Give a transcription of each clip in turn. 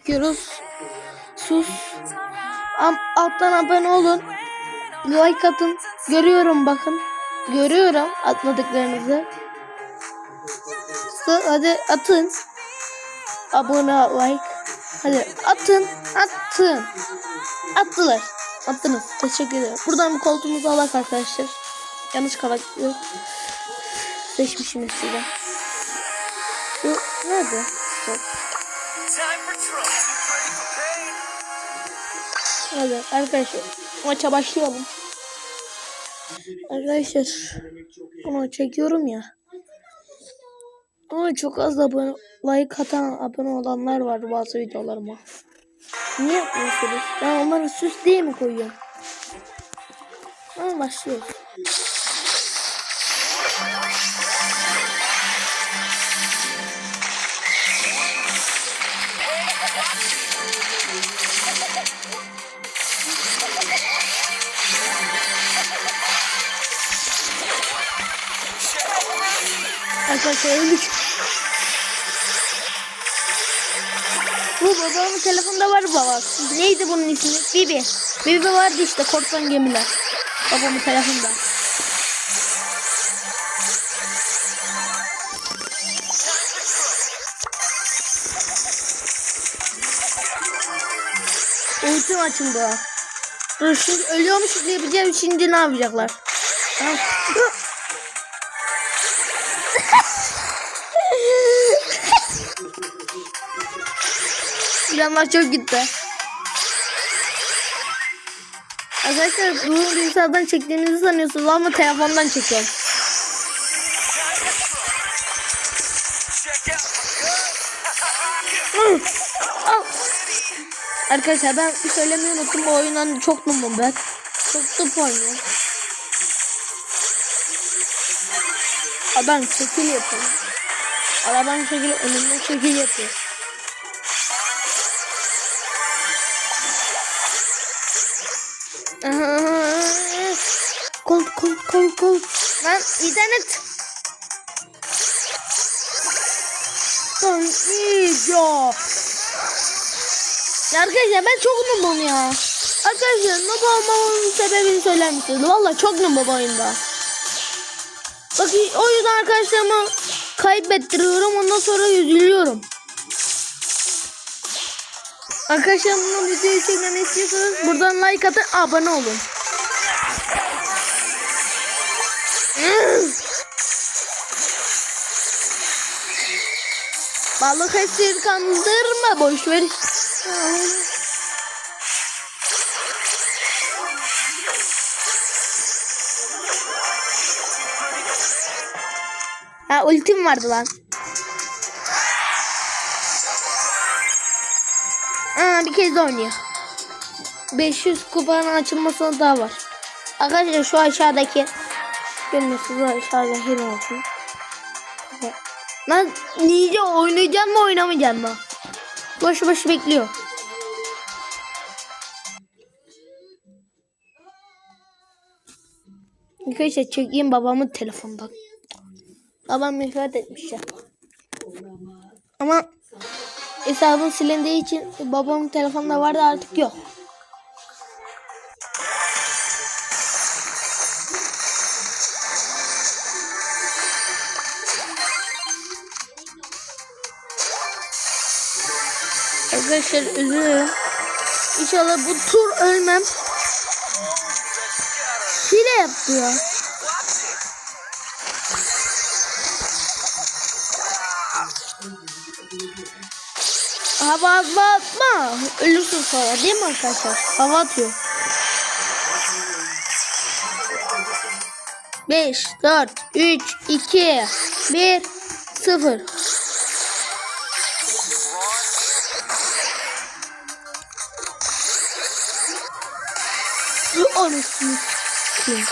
çekiyoruz. Sus. Am alttan abone olun. Like atın. Görüyorum bakın. Görüyorum atmadıklarınızı. Su- Hadi atın. Abone like. Hadi atın. Atın. Attılar. Attınız. Teşekkür ederim. Buradan bir koltuğumuzu alak arkadaşlar. Yanlış karakter seçmişim eskiden. Bu nerede? Stop. Hadi arkadaşlar maça başlayalım. Arkadaşlar bunu çekiyorum ya. Ama çok az abone, like atan abone olanlar var bazı videolarıma. Niye yapmıyorsunuz? Ben onları süs diye mi koyuyorum? Ama başlıyoruz. Arkadaşlar öldük. Bu babamın telefonda var baba. Neydi bunun ismi? Bibi. Bibi vardı işte korsan gemiler. Babamın telefonda. Ultim açıldı. Dur şimdi ölüyormuş diye yapacağım. Şimdi ne yapacaklar? Tamam. Canlar çok gitti. Arkadaşlar bunu bilgisayardan çektiğinizi sanıyorsunuz ama telefondan çekiyorum. Arkadaşlar ben bir söylemeyi unuttum bu oyundan çok numum ben. Çok top oynuyor. Adam şekil yapıyor. Arabanın şekil önümde şekil yapıyor. Kol kol kol kol. Lan internet. Lan iyice. Ya arkadaşlar ben çok noobum ya. Arkadaşlar noob olmamın sebebini söyler misiniz? Valla çok noob oyunda. Bak o yüzden arkadaşlarımı kaybettiriyorum ondan sonra üzülüyorum. Arkadaşlar bunun videoyu çekmeni istiyorsanız buradan like atın abone olun. Balık esir kandırma boş ver. Ha ultim vardı lan. De oynuyor. 500 kupanın açılmasına daha var. Arkadaşlar şu aşağıdaki görmüyorsunuz o aşağıdaki ne olsun. Lan niye oynayacak mı oynamayacak mı? Boş boş bekliyor. Arkadaşlar çekeyim babamın telefondan. Babam vefat etmiş ya. Ama hesabım silindiği için babamın telefonda vardı artık yok. Arkadaşlar üzülüyorum. İnşallah bu tur ölmem. Hile yaptı ya. Hava hava atma. Ölürsün sonra değil mi arkadaşlar? Hava atıyor. 5, 4, 3, 2, 1, 0. Anasını s**eyim.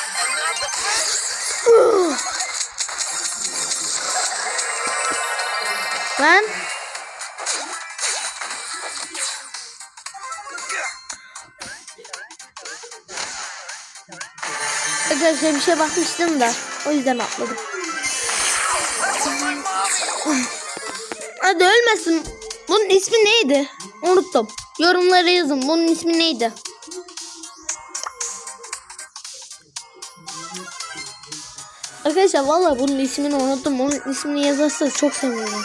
Lan. Arkadaşlar bir şey bakmıştım da o yüzden atladım. Hadi ölmesin. Bunun ismi neydi? Unuttum. Yorumlara yazın. Bunun ismi neydi? Arkadaşlar valla bunun ismini unuttum. Onun ismini yazarsanız çok sevinirim.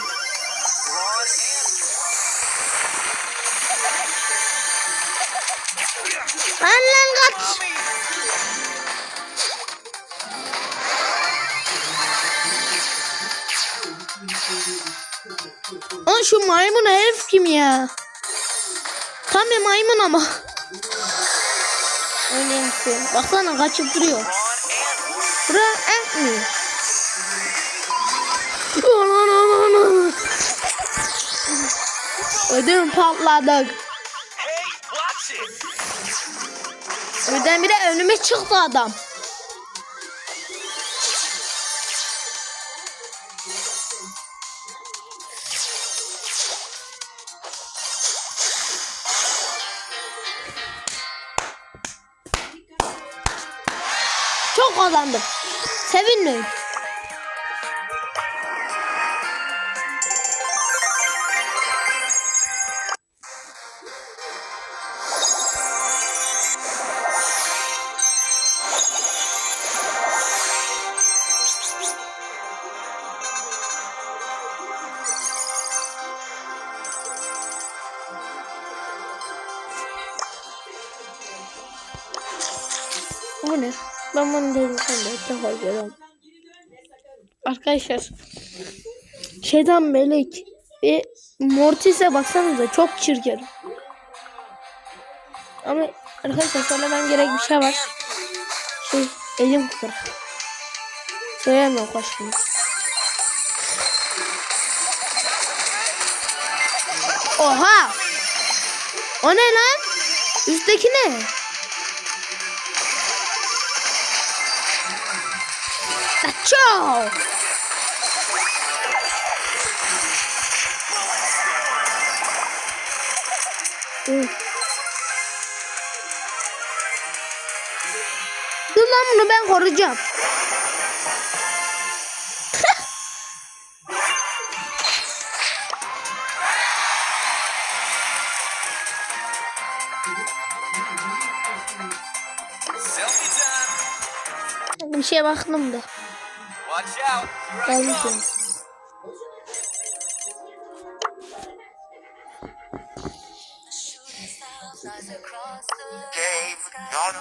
Bu maymun herif kim ya? Tam bir maymun ama. Öyle ki. Baksana kaçıp duruyor. Bura et mi? Anan anan anan. Ödüm patladık. Birdenbire önüme çıktı adam. Çok kazandım. Sevinmeyin. Bu ne? Ben bunu dedim sen de ilk. Arkadaşlar. Şeytan melek ve Mortis'e baksanıza çok çirkin. Ama arkadaşlar söylemem gerek bir şey var. Şey elim kırık. Söyleyemem başını. Oha! O ne lan? Üstteki ne? Ciao! Dur. Lan bunu ben koruyacağım. Bir şeye baktım da.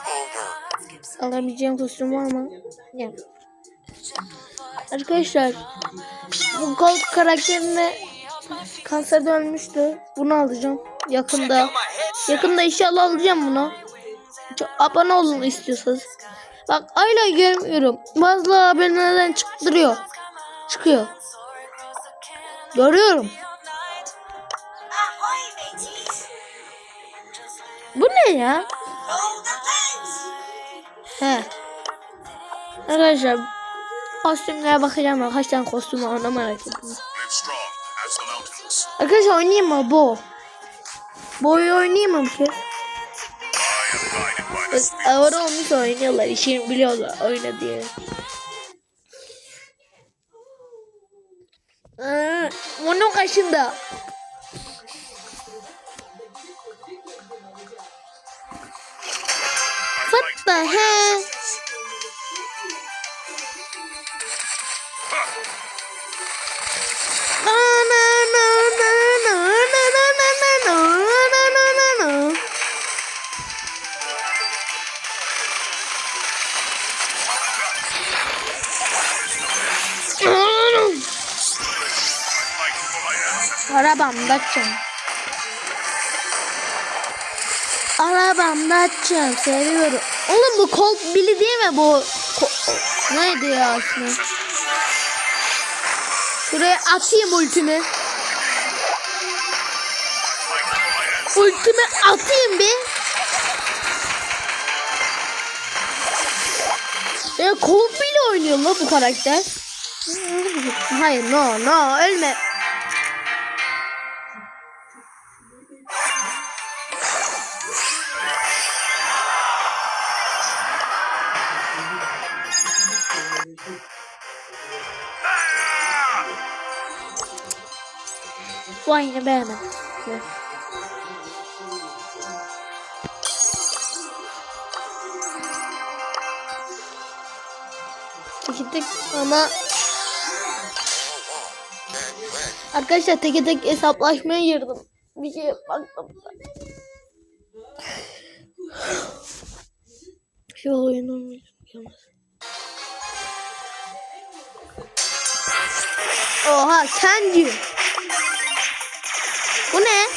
Over. Alabileceğim kostüm var mı? Yok. Arkadaşlar bu Gold karakterine kanser ölmüştü. Bunu alacağım yakında. Yakında inşallah alacağım bunu. Çok abone olun istiyorsanız. Bak hala görmüyorum. Bazı abonelerden çıktırıyor. Çıkıyor. Görüyorum. Bu ne ya? He. Arkadaşlar kostümlere bakacağım. ama Kaç tane kostüm var ona merak ettim. Arkadaşlar oynayayım mı bu? Boyu oynayayım mı bir kez? Ağır olmuş oynuyorlar. İşini biliyorlar. Oyna diye. Aa, onun kaşında. What the hell? Arabamda açacağım. Arabamda açacağım. Seviyorum. Oğlum bu Colt Billy değil mi bu? Ko- Neydi ya ismi? Şuraya atayım ultimi. Ultimi atayım bir. Ya Colt Billy oynuyor la bu karakter. Hayır no no ölme. Bu oyunu beğenmedim. Tek ama Arkadaşlar teke tek hesaplaşmaya girdim. Bir şey baktım. Şu oyunu. Oha Kenji. Bu ne?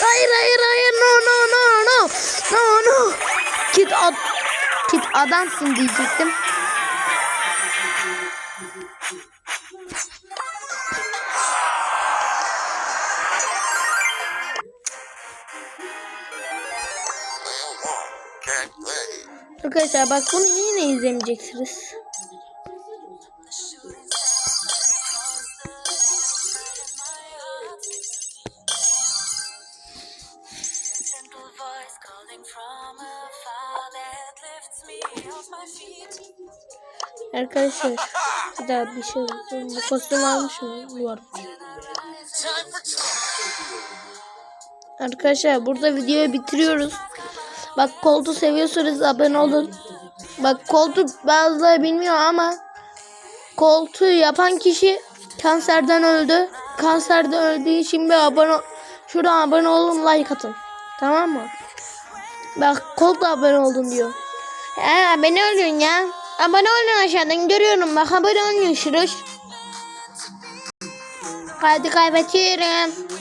Hayır hayır hayır no no no no no no. Kit ad Kit adamsın diyecektim. Arkadaşlar bak bunu yine izlemeyeceksiniz. Arkadaşlar bir daha bir şey. Bu kostüm almış mı? Bu for Arkadaşlar burada videoyu bitiriyoruz. Bak koltuğu seviyorsanız abone olun. Bak koltuk bazıları bilmiyor ama koltuğu yapan kişi kanserden öldü. Kanserden öldüğü için bir abone şuradan abone olun like atın. Tamam mı? Bak koltuğa abone oldun diyor. He abone olun ya. Abone olun aşağıdan görüyorum bak abone olmuyorsunuz. Hadi kaybediyorum.